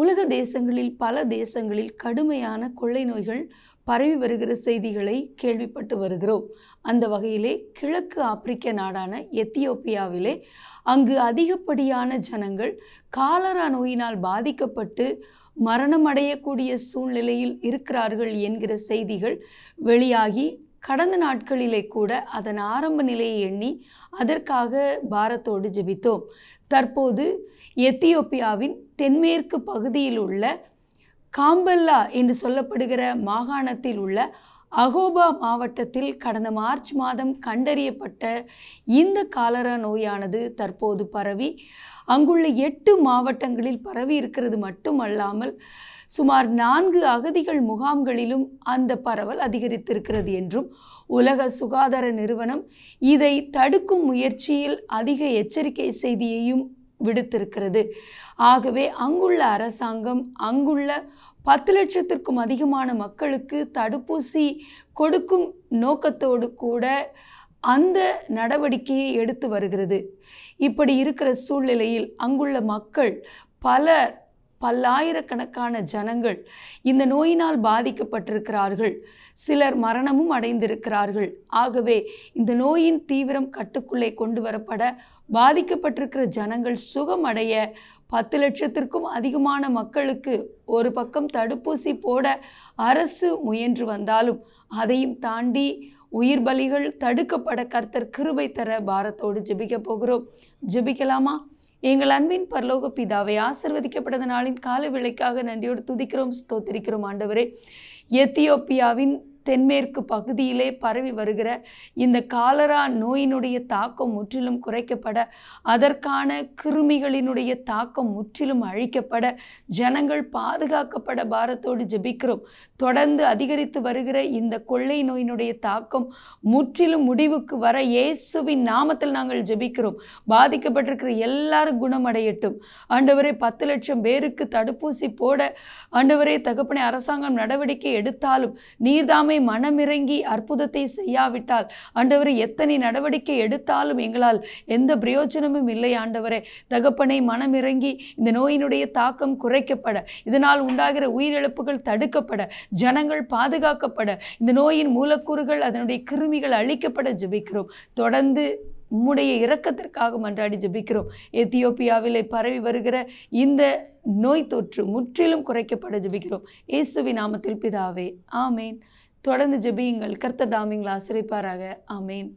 உலக தேசங்களில் பல தேசங்களில் கடுமையான கொள்ளை நோய்கள் பரவி வருகிற செய்திகளை கேள்விப்பட்டு வருகிறோம். அந்த வகையிலே கிழக்கு ஆப்பிரிக்க நாடான எத்தியோப்பியாவிலே அங்கு அதிகப்படியான ஜனங்கள் காலரா நோயினால் பாதிக்கப்பட்டு மரணமடையக்கூடிய சூழ்நிலையில் இருக்கிறார்கள் என்கிற செய்திகள் வெளியாகி கடந்த நாட்களிலே கூட அதன் ஆரம்ப நிலையை எண்ணி அதற்காக பாரத்தோடு ஜெபித்தோம். தற்போது எத்தியோப்பியாவின் தென்மேற்கு பகுதியில் உள்ள காம்பல்லா என்று சொல்லப்படுகிற மாகாணத்தில் உள்ள அகோபா மாவட்டத்தில் கடந்த மார்ச் மாதம் கண்டறியப்பட்ட இந்த காலரா நோயானது தற்போது பரவி அங்குள்ள எட்டு மாவட்டங்களில் பரவி இருக்கிறது மட்டுமல்லாமல் சுமார் நான்கு அகதிகள் முகாம்களிலும் அந்த பரவல் அதிகரித்திருக்கிறது என்றும் உலக சுகாதார நிறுவனம் இதை தடுக்கும் முயற்சியில் அதிக எச்சரிக்கை செய்தியையும் விடுத்திருக்கிறது. ஆகவே அங்குள்ள அரசாங்கம் அங்குள்ள பத்து லட்சத்திற்கும் அதிகமான மக்களுக்கு தடுப்பூசி கொடுக்கும் நோக்கத்தோடு கூட அந்த நடவடிக்கையை எடுத்து வருகிறது. இப்படி இருக்கிற சூழ்நிலையில் அங்குள்ள மக்கள் பல பல்லாயிரக்கணக்கான ஜனங்கள் இந்த நோயினால் பாதிக்கப்பட்டிருக்கிறார்கள். சிலர் மரணமும் அடைந்திருக்கிறார்கள். ஆகவே இந்த நோயின் தீவிரம் கட்டுக்குள்ளே கொண்டு வரப்பட பாதிக்கப்பட்டிருக்கிற ஜனங்கள் சுகமடைய பத்து லட்சத்திற்கும் அதிகமான மக்களுக்கு ஒரு பக்கம் தடுப்பூசி போட அரசு முயன்று வந்தாலும் அதையும் தாண்டி உயிர் பலிகள் தடுக்கப்பட கர்த்தர் கிருபை தர பாரத்தோடு ஜெபிக்க போகிறோம். ஜெபிக்கலாமா? எங்கள் அன்பின் பரலோக பிதாவை ஆசிர்வதிக்கப்பட்டத நாளின் கால விளைக்காக நன்றியோடு துதிக்கிறோம் ஸ்தோத்திரிக்கிறோம் ஆண்டவரே. எத்தியோப்பியாவின் தென்மேற்கு பகுதியிலே பரவி வருகிற இந்த காலரா நோயினுடைய தாக்கம் முற்றிலும் குறைக்கப்பட அதற்கான கிருமிகளினுடைய தாக்கம் முற்றிலும் அழிக்கப்பட ஜனங்கள் பாதுகாக்கப்பட பாரத்தோடு ஜெபிக்கிறோம். தொடர்ந்து அதிகரித்து வருகிற இந்த கொள்ளை நோயினுடைய தாக்கம் முற்றிலும் முடிவுக்கு வர இயேசுவின் நாமத்தில் நாங்கள் ஜெபிக்கிறோம். பாதிக்கப்பட்டிருக்கிற எல்லாரும் குணமடையட்டும். ஆண்டவரே பத்து லட்சம் பேருக்கு தடுப்பூசி போட ஆண்டவரே தகப்பனை அரசாங்கம் நடவடிக்கை எடுத்தாலும் நீர்தாமே மனமிறங்கி அற்புதத்தை செய்யாவிட்டால் ஆண்டவரே எத்தனை நடவடிக்கை எடுத்தாலும் எங்களால் எந்த பிரயோஜனமும் இல்லை ஆண்டவரே. தகப்பனை மனமிறங்கி இந்த நோயினுடைய தாக்கம் குறைக்கப்பட இதனால் உண்டாகிற உயிரிழப்புகள் தடுக்கப்பட ஜனங்கள் பாதுகாக்கப்பட இந்த நோயின் மூலக்கூறுகள் அதனுடைய கிருமிகள் அழிக்கப்பட ஜபிக்கிறோம். தொடர்ந்து உம்முடைய இரக்கத்திற்காக மன்றாடி ஜபிக்கிறோம். எத்தியோப்பியாவிலே பரவி வருகிற இந்த நோய் தொற்று முற்றிலும் குறைக்கப்பட ஜபிக்கிறோம். இயேசுவி நாமத்தில் பிதாவே ஆமேன். தொடர்ந்து ஜெபியுங்கள். கர்த்தர் தாமிங்களை ஆசிரிப்பாராக. ஆமேன்.